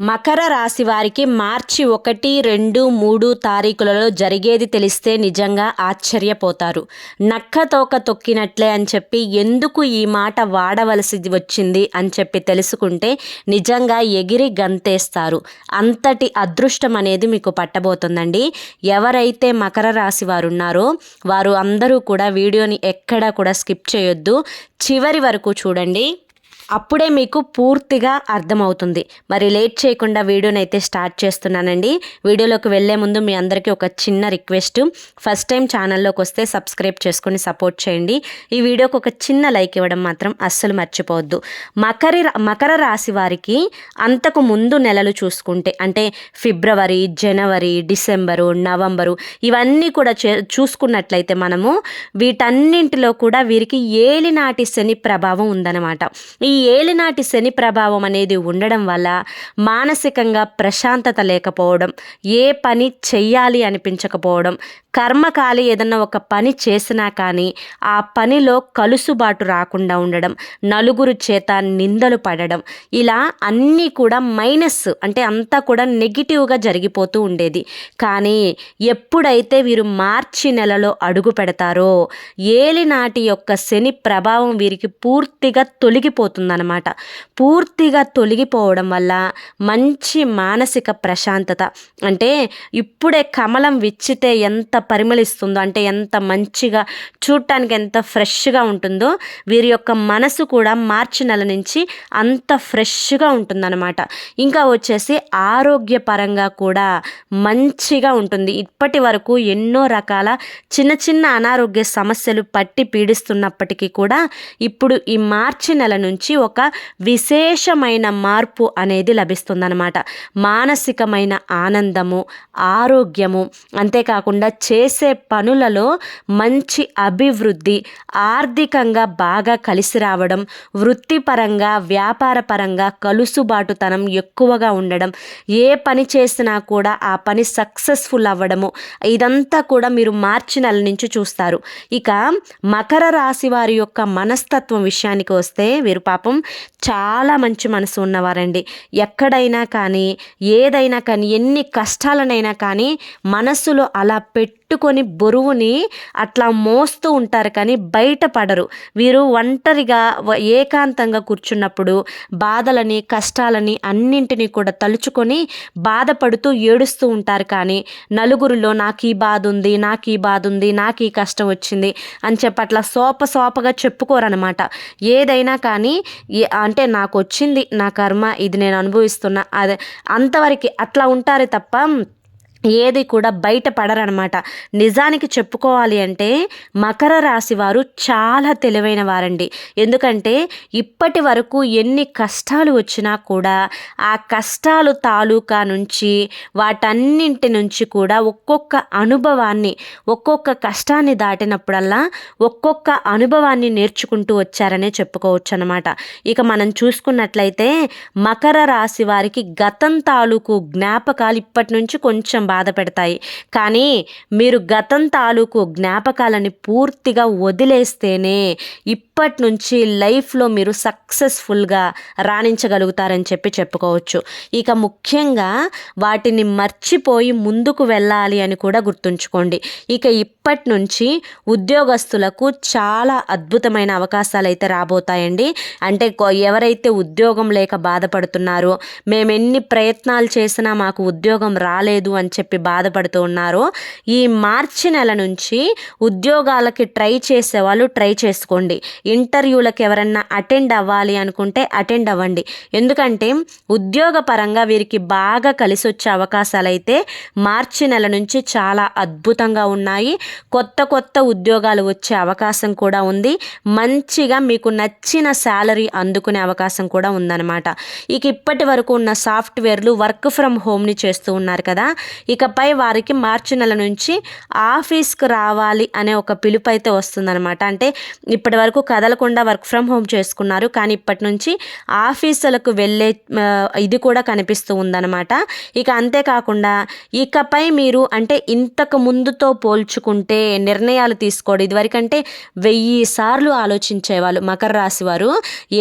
మకర రాశి వారికి మార్చి ఒకటి రెండు మూడు తారీఖులలో జరిగేది తెలిస్తే నిజంగా ఆశ్చర్యపోతారు. నక్క తోక తొక్కినట్లే అని చెప్పి ఎందుకు ఈ మాట వాడవలసి వచ్చింది అని చెప్పి తెలుసుకుంటే నిజంగా ఎగిరి గంతేస్తారు. అంతటి అదృష్టం అనేది మీకు పట్టబోతుందండి. ఎవరైతే మకర రాశి వారు ఉన్నారో వారు అందరూ కూడా వీడియోని ఎక్కడా కూడా స్కిప్ చేయొద్దు. చివరి వరకు చూడండి. అప్పుడే మీకు పూర్తిగా అర్థమవుతుంది. మరి లేట్ చేయకుండా వీడియోని అయితే స్టార్ట్ చేస్తున్నానండి. వీడియోలోకి వెళ్ళే ముందు మీ అందరికీ ఒక చిన్న రిక్వెస్ట్. ఫస్ట్ టైం ఛానల్లోకి వస్తే సబ్స్క్రైబ్ చేసుకొని సపోర్ట్ చేయండి. ఈ వీడియోకి ఒక చిన్న లైక్ ఇవ్వడం మాత్రం అస్సలు మర్చిపోవద్దు. మకరి మకర రాశి వారికి అంతకు ముందు నెలలు చూసుకుంటే అంటే ఫిబ్రవరి జనవరి డిసెంబరు నవంబరు ఇవన్నీ కూడా చే చూసుకున్నట్లయితే మనము వీటన్నింటిలో కూడా వీరికి ఏలినాటి శని ప్రభావం ఉందన్నమాట. ఈ ఏలినాటి శని ప్రభావం అనేది ఉండడం వల్ల మానసికంగా ప్రశాంతత లేకపోవడం ఏ పని చెయ్యాలి అనిపించకపోవడం కర్మకాలి ఏదన్నా ఒక పని చేసినా కానీ ఆ పనిలో కలుసుబాటు రాకుండా ఉండడం నలుగురు చేత నిందలు పడడం ఇలా అన్నీ కూడా మైనస్ అంటే అంతా కూడా నెగిటివ్గా జరిగిపోతూ ఉండేది. కానీ ఎప్పుడైతే వీరు మార్చి నెలలో అడుగు పెడతారో ఏలినాటి యొక్క శని ప్రభావం వీరికి పూర్తిగా తొలగిపోతుందన్నమాట. పూర్తిగా తొలగిపోవడం వల్ల మంచి మానసిక ప్రశాంతత అంటే ఇప్పుడే కమలం విచ్చితే ఎంత పరిమళిస్తుందో అంటే ఎంత మంచిగా చూడటానికి ఎంత ఫ్రెష్గా ఉంటుందో వీరి యొక్క మనసు కూడా మార్చి నెల నుంచి అంత ఫ్రెష్గా ఉంటుందన్నమాట. ఇంకా వచ్చేసి ఆరోగ్యపరంగా కూడా మంచిగా ఉంటుంది. ఇప్పటి వరకు ఎన్నో రకాల చిన్న చిన్న అనారోగ్య సమస్యలు పట్టి పీడిస్తున్నప్పటికీ కూడా ఇప్పుడు ఈ మార్చి నెల నుంచి ఒక విశేషమైన మార్పు అనేది లభిస్తుందన్నమాట. మానసికమైన ఆనందము ఆరోగ్యము అంతేకాకుండా చేసే పనులలో మంచి అభివృద్ధి ఆర్థికంగా బాగా కలిసి రావడం వృత్తిపరంగా వ్యాపారపరంగా కలుసుబాటుతనం ఎక్కువగా ఉండడం ఏ పని చేసినా కూడా ఆ పని సక్సెస్ఫుల్ అవ్వడము ఇదంతా కూడా మీరు మార్చి నెల నుంచి చూస్తారు. ఇక మకర రాశి వారి యొక్క మనస్తత్వం విషయానికి వస్తే వీరు పాపం చాలా మంచి మనసు ఉన్నవారండి. ఎక్కడైనా కానీ ఏదైనా కానీ ఎన్ని కష్టాలనైనా కానీ మనసులో అలా పెట్టుకొని బరువుని అట్లా మోస్తూ ఉంటారు కానీ బయటపడరు వీరు ఒంటరిగా ఏకాంతంగా కూర్చున్నప్పుడు బాధలని కష్టాలని అన్నింటినీ కూడా తలుచుకొని బాధపడుతూ ఏడుస్తూ ఉంటారు కానీ నలుగురిలో నాకు ఈ బాధ ఉంది నాకు ఈ బాధ ఉంది నాకు ఈ కష్టం వచ్చింది అని చెప్పి అట్లా సోప సోపగా చెప్పుకోరనమాట ఏదైనా కానీ అంటే నాకు వచ్చింది నా కర్మ ఇది నేను అనుభవిస్తున్నా అదే అంతవరకు అట్లా ఉంటారే తప్ప ఏది కూడా బయటపడరనమాట నిజానికి చెప్పుకోవాలి అంటే మకర రాశి వారు చాలా తెలివైన వారండి. ఎందుకంటే ఇప్పటి వరకు ఎన్ని కష్టాలు వచ్చినా కూడా ఆ కష్టాలు తాలూకా నుంచి వాటన్నింటి నుంచి కూడా ఒక్కొక్క అనుభవాన్ని ఒక్కొక్క కష్టాన్ని దాటినప్పుడల్లా ఒక్కొక్క అనుభవాన్ని నేర్చుకుంటూ వచ్చారనే చెప్పుకోవచ్చు అనమాట ఇక మనం చూసుకున్నట్లయితే మకర రాశి వారికి గతం తాలూకు జ్ఞాపకాలు ఇప్పటి నుంచి కొంచెం బాధ పెడతాయి కానీ మీరు గతం తాలూకు జ్ఞాపకాలని పూర్తిగా వదిలేస్తేనే ఇప్పటి నుంచి లైఫ్లో మీరు సక్సెస్ఫుల్గా రాణించగలుగుతారని చెప్పి చెప్పుకోవచ్చు. ఇక ముఖ్యంగా వాటిని మర్చిపోయి ముందుకు వెళ్ళాలి అని కూడా గుర్తుంచుకోండి. ఇక ఇప్పటి నుంచి ఉద్యోగస్తులకు చాలా అద్భుతమైన అవకాశాలు అయితే రాబోతాయండి. అంటే ఎవరైతే ఉద్యోగం లేక బాధపడుతున్నారో మేము ఎన్ని ప్రయత్నాలు చేసినా మాకు ఉద్యోగం రాలేదు అని చెప్పి బాధపడుతూ ఉన్నారో ఈ మార్చి నెల నుంచి ఉద్యోగాలకి ట్రై చేసే వాళ్ళు ట్రై చేసుకోండి. ఇంటర్వ్యూలకు ఎవరన్నా అటెండ్ అవ్వాలి అనుకుంటే అటెండ్ అవ్వండి. ఎందుకంటే ఉద్యోగపరంగా వీరికి బాగా కలిసి వచ్చే అవకాశాలు అయితే మార్చి నెల నుంచి చాలా అద్భుతంగా ఉన్నాయి. కొత్త కొత్త ఉద్యోగాలు వచ్చే అవకాశం కూడా ఉంది. మంచిగా మీకు నచ్చిన శాలరీ అందుకునే అవకాశం కూడా ఉందన్నమాట. ఇక ఇప్పటి వరకు ఉన్న సాఫ్ట్వేర్లు వర్క్ ఫ్రమ్ హోమ్ని చేస్తూ ఉన్నారు కదా. ఇకపై వారికి మార్చి నెల నుంచి ఆఫీస్కి రావాలి అనే ఒక పిలుపు అయితే వస్తుందన్నమాట. అంటే ఇప్పటి వరకు కదలకుండా వర్క్ ఫ్రమ్ హోమ్ చేసుకున్నారు. కానీ ఇప్పటి నుంచి ఆఫీసులకు వెళ్ళే ఇది కూడా కనిపిస్తూ ఉందన్నమాట. ఇక అంతేకాకుండా ఇకపై మీరు అంటే ఇంతకు ముందుతో పోల్చుకుంటే నిర్ణయాలు తీసుకోవడం ఇదివరకంటే వెయ్యి సార్లు ఆలోచించేవాళ్ళు మకర రాశి వారు.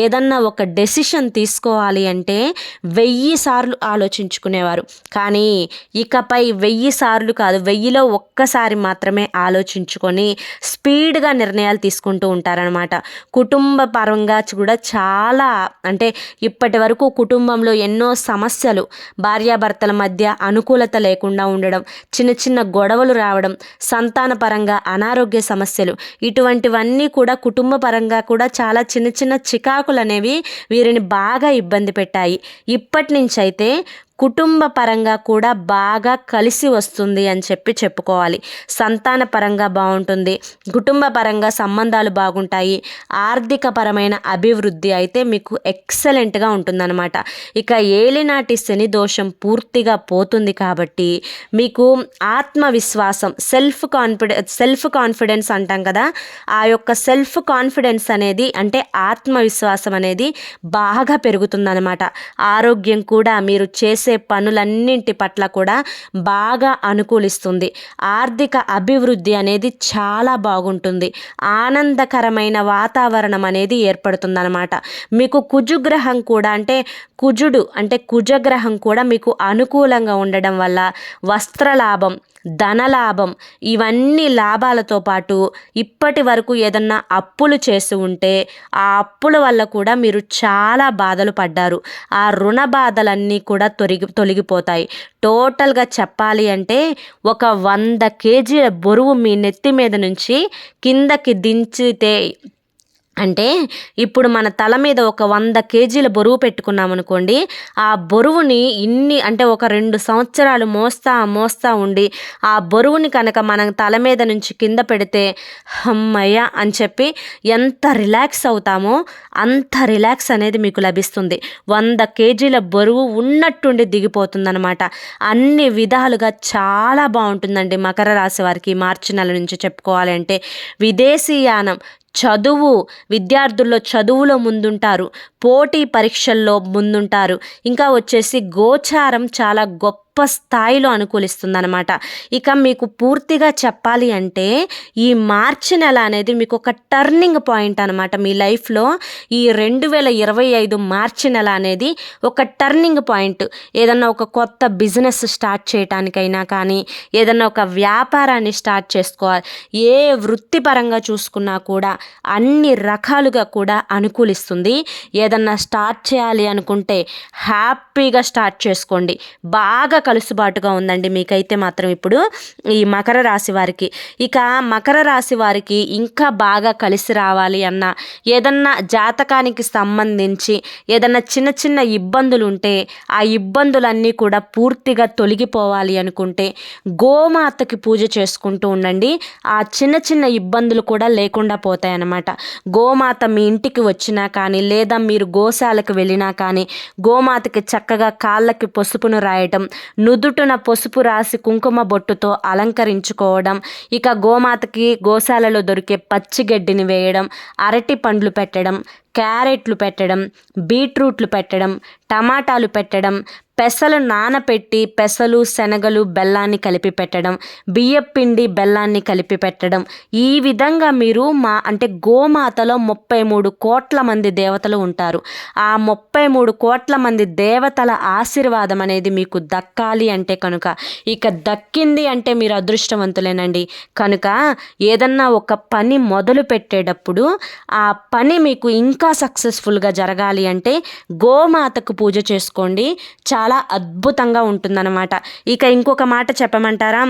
ఏదన్నా ఒక డెసిషన్ తీసుకోవాలి అంటే వెయ్యి సార్లు ఆలోచించుకునేవారు. కానీ ఇకపై వెయ్యి సార్లు కాదు వెయ్యిలో ఒక్కసారి మాత్రమే ఆలోచించుకొని స్పీడ్గా నిర్ణయాలు తీసుకుంటూ ఉంటారనమాట కుటుంబ పరంగా కూడా చాలా అంటే ఇప్పటి వరకు కుటుంబంలో ఎన్నో సమస్యలు భార్యాభర్తల మధ్య అనుకూలత లేకుండా ఉండడం చిన్న చిన్న గొడవలు రావడం సంతాన పరంగా అనారోగ్య సమస్యలు ఇటువంటివన్నీ కూడా కుటుంబ పరంగా కూడా చాలా చిన్న చిన్న చికాకులు అనేవి వీరిని బాగా ఇబ్బంది పెట్టాయి. ఇప్పటి నుంచి అయితే కుటుంబ పరంగా కూడా బాగా కలిసి వస్తుంది అని చెప్పి చెప్పుకోవాలి. సంతాన పరంగా బాగుంటుంది. కుటుంబ పరంగా సంబంధాలు బాగుంటాయి. ఆర్థిక పరమైన అభివృద్ధి అయితే మీకు ఎక్సలెంట్గా ఉంటుందన్నమాట. ఇక ఏలినాటి శని దోషం పూర్తిగా పోతుంది కాబట్టి మీకు ఆత్మవిశ్వాసం సెల్ఫ్ కాన్ఫిడెన్స్ సెల్ఫ్ కాన్ఫిడెన్స్ అంటాం కదా ఆ యొక్క సెల్ఫ్ కాన్ఫిడెన్స్ అనేది అంటే ఆత్మవిశ్వాసం అనేది బాగా పెరుగుతుందన్నమాట. ఆరోగ్యం కూడా మీరు చేసే చేసే పనులన్నింటి పట్ల కూడా బాగా అనుకూలిస్తుంది. ఆర్థిక అభివృద్ధి అనేది చాలా బాగుంటుంది. ఆనందకరమైన వాతావరణం అనేది ఏర్పడుతుందన్నమాట. మీకు కుజుగ్రహం కూడా అంటే కుజుడు అంటే కుజగ్రహం కూడా మీకు అనుకూలంగా ఉండడం వల్ల వస్త్రలాభం ధనలాభం. ఇవన్నీ లాభాలతో పాటు ఇప్పటి వరకు ఏదన్నా అప్పులు చేసి ఉంటే ఆ అప్పుల వల్ల కూడా మీరు చాలా బాధలు పడ్డారు. ఆ రుణ బాధలన్నీ కూడా తొలగి తొలగిపోతాయి. టోటల్గా చెప్పాలి అంటే ఒక వంద కేజీల బరువు మీ నెత్తి మీద నుంచి కిందకి దించితే అంటే ఇప్పుడు మన తల మీద ఒక వంద కేజీల బరువు పెట్టుకున్నామనుకోండి ఆ బరువుని ఇన్ని అంటే ఒక రెండు సంవత్సరాలు మోస్తా మోస్తా ఉండి ఆ బరువుని కనుక మనం తల మీద నుంచి కింద పెడితే అమ్మయ్య అని చెప్పి ఎంత రిలాక్స్ అవుతామో అంత రిలాక్స్ అనేది మీకు లభిస్తుంది. వంద కేజీల బరువు ఉన్నట్టుండి దిగిపోతుందన్నమాట. అన్ని విధాలుగా చాలా బాగుంటుందండి మకర రాశి వారికి మార్చి నెల నుంచి చెప్పుకోవాలి అంటే. విదేశీయానం చదువు విద్యార్థుల్లో చదువులో ముందుంటారు. పోటీ పరీక్షల్లో ముందుంటారు. ఇంకా వచ్చేసి గోచారం చాలా గొప్ప గొప్ప స్థాయిలో అనుకూలిస్తుందనమాట ఇక మీకు పూర్తిగా చెప్పాలి అంటే ఈ మార్చి నెల అనేది మీకు ఒక టర్నింగ్ పాయింట్ అనమాట మీ లైఫ్లో ఈ రెండు వేల ఇరవై ఐదు మార్చి నెల అనేది ఒక టర్నింగ్ పాయింట్. ఏదన్నా ఒక కొత్త బిజినెస్ స్టార్ట్ చేయటానికైనా కానీ ఏదన్నా ఒక వ్యాపారాన్ని స్టార్ట్ చేసుకోవాలి. ఏ వృత్తిపరంగా చూసుకున్నా కూడా అన్ని రకాలుగా కూడా అనుకూలిస్తుంది. ఏదన్నా స్టార్ట్ చేయాలి అనుకుంటే హ్యాపీగా స్టార్ట్ చేసుకోండి. బాగా కలుసుబాటుగా ఉందండి మీకైతే మాత్రం ఇప్పుడు ఈ మకర రాశి వారికి. ఇక మకర రాశి వారికి ఇంకా బాగా కలిసి రావాలి అన్న ఏదన్నా జాతకానికి సంబంధించి ఏదన్నా చిన్న చిన్న ఇబ్బందులు ఉంటే ఆ ఇబ్బందులన్నీ కూడా పూర్తిగా తొలగిపోవాలి అనుకుంటే గోమాతకి పూజ చేసుకుంటూ ఉండండి. ఆ చిన్న చిన్న ఇబ్బందులు కూడా లేకుండా పోతాయి అన్నమాట గోమాత మీ ఇంటికి వచ్చినా కానీ లేదా మీరు గోశాలకు వెళ్ళినా కానీ గోమాతకి చక్కగా కాళ్ళకి పసుపును రాయటం నుదుటున పసుపు రాసి కుంకుమ బొట్టుతో అలంకరించుకోవడం ఇక గోమాతకి గోశాలలో దొరికే పచ్చిగడ్డిని వేయడం అరటి పండ్లు పెట్టడం క్యారెట్లు పెట్టడం బీట్రూట్లు పెట్టడం టమాటాలు పెట్టడం పెసలు నానపెట్టి పెసలు శనగలు బెల్లాన్ని కలిపి పెట్టడం బియ్యపిండి బెల్లాన్ని కలిపి పెట్టడం. ఈ విధంగా మీరు మా అంటే గోమాతలో ముప్పై మూడు కోట్ల మంది దేవతలు ఉంటారు. ఆ ముప్పై మూడు కోట్ల మంది దేవతల ఆశీర్వాదం అనేది మీకు దక్కాలి అంటే కనుక ఇక దక్కింది అంటే మీరు అదృష్టవంతులేనండి. కనుక ఏదన్నా ఒక పని మొదలు పెట్టేటప్పుడు ఆ పని మీకు ఇంకా ఇంకా సక్సెస్ఫుల్గా జరగాలి అంటే గోమాతకు పూజ చేసుకోండి. చాలా అద్భుతంగా ఉంటుందన్నమాట. ఇక ఇంకొక మాట చెప్పమంటారా?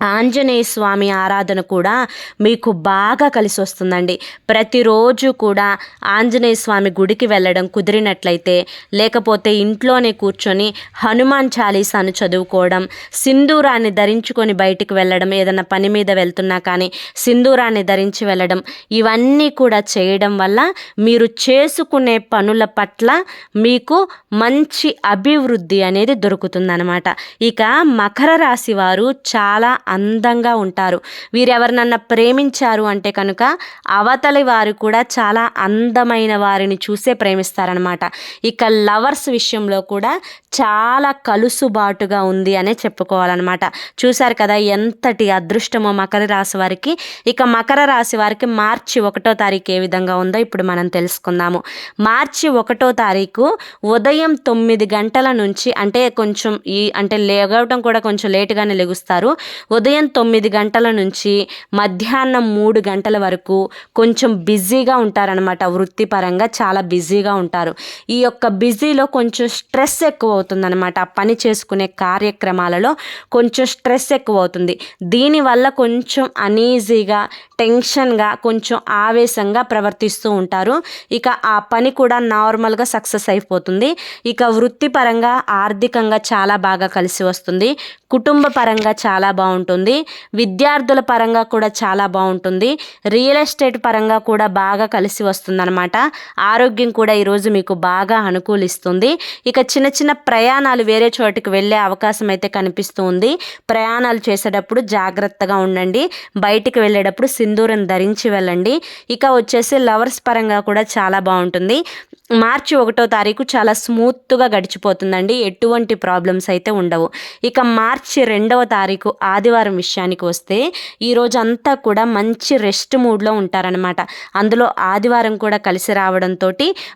ఆంజనేయ స్వామి ఆరాధన కూడా మీకు బాగా కలిసి వస్తుందండి. ప్రతిరోజు కూడా ఆంజనేయ స్వామి గుడికి వెళ్ళడం కుదిరినట్లయితే లేకపోతే ఇంట్లోనే కూర్చొని హనుమాన్ చాలీసాను చదువుకోవడం సింధూరాన్ని ధరించుకొని బయటికి వెళ్ళడం ఏదైనా పని మీద వెళ్తున్నా కానీ సింధూరాన్ని ధరించి వెళ్ళడం ఇవన్నీ కూడా చేయడం వల్ల మీరు చేసుకునే పనుల పట్ల మీకు మంచి అభివృద్ధి అనేది దొరుకుతుందన్నమాట. ఇక మకర రాశి వారు చాలా అందంగా ఉంటారు. వీరెవరినన్నా ప్రేమించారు అంటే కనుక అవతలి వారు కూడా చాలా అందమైన వారిని చూసే ప్రేమిస్తారనమాట ఇక లవర్స్ విషయంలో కూడా చాలా కలుసుబాటుగా ఉంది అనే చెప్పుకోవాలన్నమాట. చూశారు కదా ఎంతటి అదృష్టమో మకర రాశి వారికి. ఇక మకర రాశి వారికి మార్చి ఒకటో తారీఖు ఏ విధంగా ఉందో ఇప్పుడు మనం తెలుసుకుందాము. మార్చి ఒకటో తారీఖు ఉదయం తొమ్మిది గంటల నుంచి అంటే కొంచెం ఈ అంటే లేగవటం కూడా కొంచెం లేటుగానే లెగుస్తారు. ఉదయం తొమ్మిది గంటల నుంచి మధ్యాహ్నం మూడు గంటల వరకు కొంచెం బిజీగా ఉంటారనమాట వృత్తిపరంగా చాలా బిజీగా ఉంటారు. ఈ యొక్క బిజీలో కొంచెం స్ట్రెస్ ఎక్కువ అవుతుందన్నమాట ఆ పని చేసుకునే కార్యక్రమాలలో కొంచెం స్ట్రెస్ ఎక్కువ అవుతుంది దీనివల్ల కొంచెం అనీజీగా టెన్షన్గా కొంచెం ఆవేశంగా ప్రవర్తిస్తూ ఉంటారు. ఇక ఆ పని కూడా నార్మల్గా సక్సెస్ అయిపోతుంది. ఇక వృత్తిపరంగా ఆర్థికంగా చాలా బాగా కలిసి వస్తుంది. కుటుంబ పరంగా చాలా బాగుంటుంది. విద్యార్థుల పరంగా కూడా చాలా బాగుంటుంది. రియల్ ఎస్టేట్ పరంగా కూడా బాగా కలిసి వస్తుందన్నమాట. ఆరోగ్యం కూడా ఈరోజు మీకు బాగా అనుకూలిస్తుంది. ఇక చిన్న చిన్న ప్రయాణాలు వేరే చోటికి వెళ్ళే అవకాశం అయితే కనిపిస్తూ ఉంది. ప్రయాణాలు చేసేటప్పుడు జాగ్రత్తగా ఉండండి. బయటికి వెళ్ళేటప్పుడు సింధూరం ధరించి వెళ్ళండి. ఇక వచ్చేసి లవర్స్ పరంగా కూడా చాలా బాగుంటుంది. మార్చి ఒకటో తారీఖు చాలా స్మూత్గా గడిచిపోతుందండి. ఎటువంటి ప్రాబ్లమ్స్ అయితే ఉండవు. ఇక మార్చి మార్చి రెండవ తారీఖు ఆదివారం విషయానికి వస్తే ఈరోజు అంతా కూడా మంచి రెస్ట్ మూడ్లో ఉంటారనమాట అందులో ఆదివారం కూడా కలిసి రావడంతో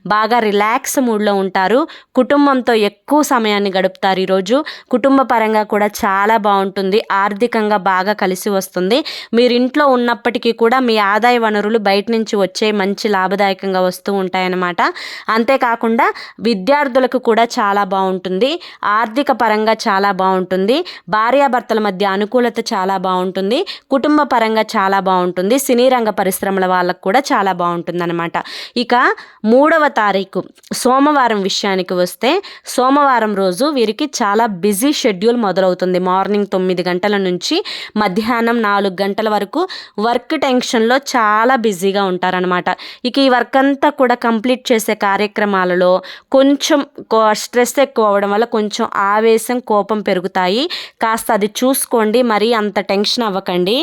బాగా రిలాక్స్ మూడ్లో ఉంటారు. కుటుంబంతో ఎక్కువ సమయాన్ని గడుపుతారు ఈరోజు. కుటుంబ పరంగా కూడా చాలా బాగుంటుంది. ఆర్థికంగా బాగా కలిసి వస్తుంది. మీరు ఇంట్లో ఉన్నప్పటికీ కూడా మీ ఆదాయ వనరులు బయట నుంచి వచ్చే మంచి లాభదాయకంగా వస్తూ ఉంటాయన్నమాట. అంతేకాకుండా విద్యార్థులకు కూడా చాలా బాగుంటుంది. ఆర్థిక పరంగా చాలా బాగుంటుంది. భార్యాభర్తల మధ్య అనుకూలత చాలా బాగుంటుంది కుటుంబ పరంగా చాలా బాగుంటుంది సినీ రంగ పరిశ్రమల వాళ్ళకు కూడా చాలా బాగుంటుంది అనమాట ఇక మూడవ తారీఖు సోమవారం విషయానికి వస్తే సోమవారం రోజు వీరికి చాలా బిజీ షెడ్యూల్ మొదలవుతుంది. మార్నింగ్ తొమ్మిది గంటల నుంచి మధ్యాహ్నం నాలుగు గంటల వరకు వర్క్ టెన్షన్లో చాలా బిజీగా ఉంటారనమాట ఇక ఈ వర్క్ అంతా కూడా కంప్లీట్ చేసే కార్యక్రమాలలో కొంచెం స్ట్రెస్ ఎక్కువ అవ్వడం వల్ల కొంచెం ఆవేశం కోపం పెరుగుతాయి. కాస్త అది చూసుకోండి మరీ అంత టెన్షన్ అవ్వకండి.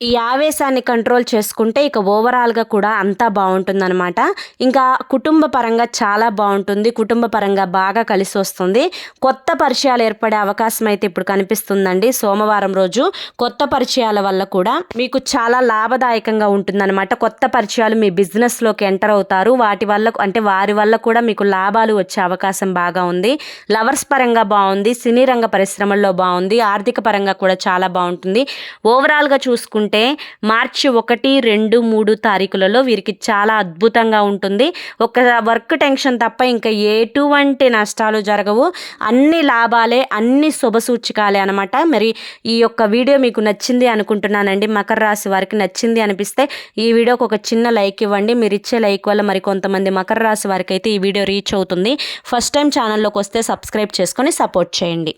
ఈ ఆవేశాన్ని కంట్రోల్ చేసుకుంటే ఇక ఓవరాల్గా కూడా అంతా బాగుంటుందన్నమాట. ఇంకా కుటుంబ పరంగా చాలా బాగుంటుంది. కుటుంబ పరంగా బాగా కలిసి వస్తుంది. కొత్త పరిచయాలు ఏర్పడే అవకాశం అయితే ఇప్పుడు కనిపిస్తుందండి. సోమవారం రోజు కొత్త పరిచయాల వల్ల కూడా మీకు చాలా లాభదాయకంగా ఉంటుందన్నమాట. కొత్త పరిచయాలు మీ బిజినెస్లోకి ఎంటర్ అవుతారు. వాటి వల్ల అంటే వారి వల్ల కూడా మీకు లాభాలు వచ్చే అవకాశం బాగా ఉంది. లవర్స్ పరంగా బాగుంది. సినీ రంగ పరిశ్రమల్లో బాగుంది. ఆర్థిక పరంగా కూడా చాలా బాగుంటుంది. ఓవరాల్గా చూసుకుంటే అంటే మార్చి ఒకటి రెండు మూడు తారీఖులలో వీరికి చాలా అద్భుతంగా ఉంటుంది. ఒక వర్క్ టెన్షన్ తప్ప ఇంకా ఎటువంటి నష్టాలు జరగవు. అన్ని లాభాలే అన్ని శుభసూచికాలే అనమాట మరి ఈ యొక్క వీడియో మీకు నచ్చింది అనుకుంటున్నానండి. మకర రాశి వారికి నచ్చింది అనిపిస్తే ఈ వీడియోకి ఒక చిన్న లైక్ ఇవ్వండి. మీరు ఇచ్చే లైక్ వల్ల మరి కొంతమంది మకర రాశి వారికి అయితే ఈ వీడియో రీచ్ అవుతుంది. ఫస్ట్ టైం ఛానల్లోకి వస్తే సబ్స్క్రైబ్ చేసుకొని సపోర్ట్ చేయండి.